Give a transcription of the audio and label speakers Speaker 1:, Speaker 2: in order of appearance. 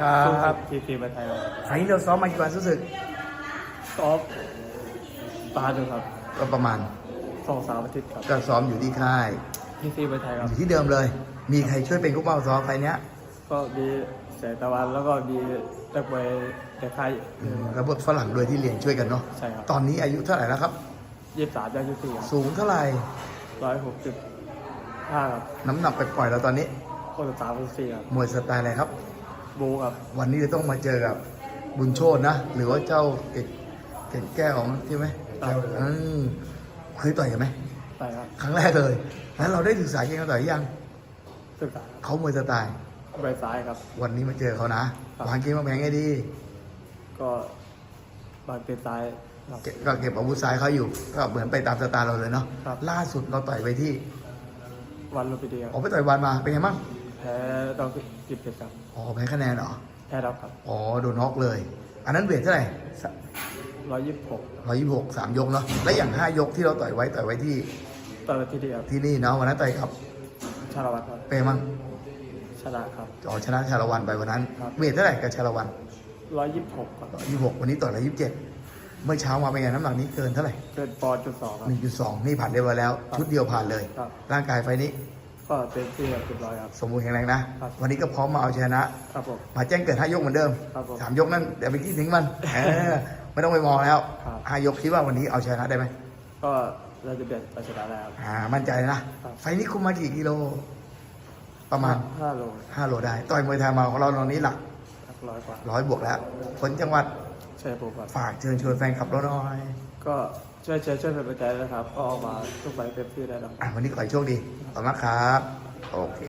Speaker 1: ครั
Speaker 2: สู้ครับบทีทีมาไทยครับ
Speaker 1: ไฟล์นี้เราซ้อมมากี่วันรู้สึก
Speaker 2: ซอฟตาดูครับ
Speaker 1: ก็ประมาณ
Speaker 2: สองสามอาทิตย์ครับ
Speaker 1: ก็ซ้อมอยู่ที่ค่าย
Speaker 2: ทีทีมาไทยค
Speaker 1: อ
Speaker 2: รับ
Speaker 1: ยู่ที่เดิมเลย มีใครช่วยเป็นกู้เป้าซ้อมไฟล์เนี้ย
Speaker 2: ก็มีแสงตะวันแล้วก็มีนักมวยในค่าย
Speaker 1: อืมแล้วพวกฝรั่งด้วยที่เรียนช่วยกันเนาะ
Speaker 2: ใช่ครับ
Speaker 1: ตอนนี้อายุเท่าไหร่แล้วครับ
Speaker 2: ยี่สิบสามย่างยี่สิบสี่ครับ
Speaker 1: สูงเท่าไหร่
Speaker 2: ร้อยหกสิบห้าครับ
Speaker 1: น้ำหนักไปปล่อยๆเราตอนนี้
Speaker 2: หกสิบสามหกสิบสี่ครับ
Speaker 1: มวยสไตล์อะไรครับ
Speaker 2: บูครับ
Speaker 1: วันนี้จะต้องมาเจอกับบุญโชตนะ หรือว่าเจ้าเก่งเก่งแก้วของใช่ไหม
Speaker 2: ครับ
Speaker 1: อืมเคยต่อยกันไหม
Speaker 2: ไปครับ
Speaker 1: ครั้งแรกเลย แล้วเราได้ศึกษาเก่งกันต่อยยัง
Speaker 2: ศึกษา
Speaker 1: เขามวยสไตล์
Speaker 2: ใบซ้ายครับ
Speaker 1: วันนี้มาเจอเขานะครับวางเกมวางแผนไงดี
Speaker 2: ก็บางเป็นซ้ายครับ
Speaker 1: เก็บก็เก็บอาวุธซ้ายเขาอยู่ ก็เหมือนไปตามสไตล์เราเลยเนาะ
Speaker 2: ครับ
Speaker 1: ล่าสุดเราต่อยไปที่
Speaker 2: วันลุมพินีค
Speaker 1: อ
Speaker 2: รั
Speaker 1: อบกไปต่อยวันมาเป็นไงบ้าง
Speaker 2: แพ้ดอกกิบเพชรครับ
Speaker 1: อ๋อแพ้คะแนนเหรอ
Speaker 2: แพ้รับครับ
Speaker 1: อ๋อโดนน็อกเลย อันนั้นเวทเท่าไหร่
Speaker 2: ร้อยยี่สิบหก
Speaker 1: ร้อยยี่สิบหกสามยกเนาะ และอย่างห้ายกที่เราต่อยไว้ต่อยไว้ที่
Speaker 2: ตอนที่เดียว
Speaker 1: ที่นี่เนาะวันนั้นต่อยกับ
Speaker 2: ชาละวันครับ
Speaker 1: เป็นไงบ้าง
Speaker 2: ชนะครับ
Speaker 1: อ๋อชนะชาละวันไปวันนั้น
Speaker 2: ครับ
Speaker 1: เวทเท่าไหร่กับชาละวัน
Speaker 2: ร้อยยี่สิบหกครับ
Speaker 1: ยี่หกวันนี้ต่อยร้อยยี่สิบเจ็ดเมื่อเช้ามาเป็นไงน้ำหนักนี้เกินเท่าไหร่
Speaker 2: เกินปอนด์จุดสองครับ
Speaker 1: หนึ่งจุดสองนี่ผ่านเรียบร้อยแล้ว
Speaker 2: ครับ
Speaker 1: ชุดเดียวผ่านเลย
Speaker 2: ครับ
Speaker 1: ร่างกายไฟนี้
Speaker 2: ก็เต็มที่ครับเรียบร้อยครับ
Speaker 1: สมบูรณ์แข็งแรงนะ
Speaker 2: ครับ
Speaker 1: วันนี้ก็พร้อมมาเอาชนะ
Speaker 2: ครับผม
Speaker 1: มาแจ้งเกิดห้ายกเหมือนเดิม
Speaker 2: ครับผม
Speaker 1: สามยกนั่นเดี๋ยวไปคิดถึงมันเออไม่ต้องไปมองแล้ว
Speaker 2: ครับ
Speaker 1: ห้ายกคิดว่าวันนี้เอาชนะได้ไหม
Speaker 2: ก็เราจะเบียดไปชนะแล้ว
Speaker 1: อ่า มั่นใจนะ ครับ ไฟนี้คุมมากี่กิโล ประมาณ
Speaker 2: ห้าโล
Speaker 1: 5โลได้ ต่อยมวยไทยมาของเราตอนนี้หลัก
Speaker 2: ร้อยกว่า
Speaker 1: ร้อยบวกแล้ว คนจังหวัด
Speaker 2: ใช่ผมครับ
Speaker 1: ฝากเชิญชวนแฟนคลับเราหน่อย
Speaker 2: ก็ ช่วยเชียร์ช่วยเป็นกำลังใจนะครับ ก็ออกมาทุกใบเต็มที่ได้แล้ว
Speaker 1: อะวันนี้ขอให้โชคดีขอบคุณมากครับ โอเค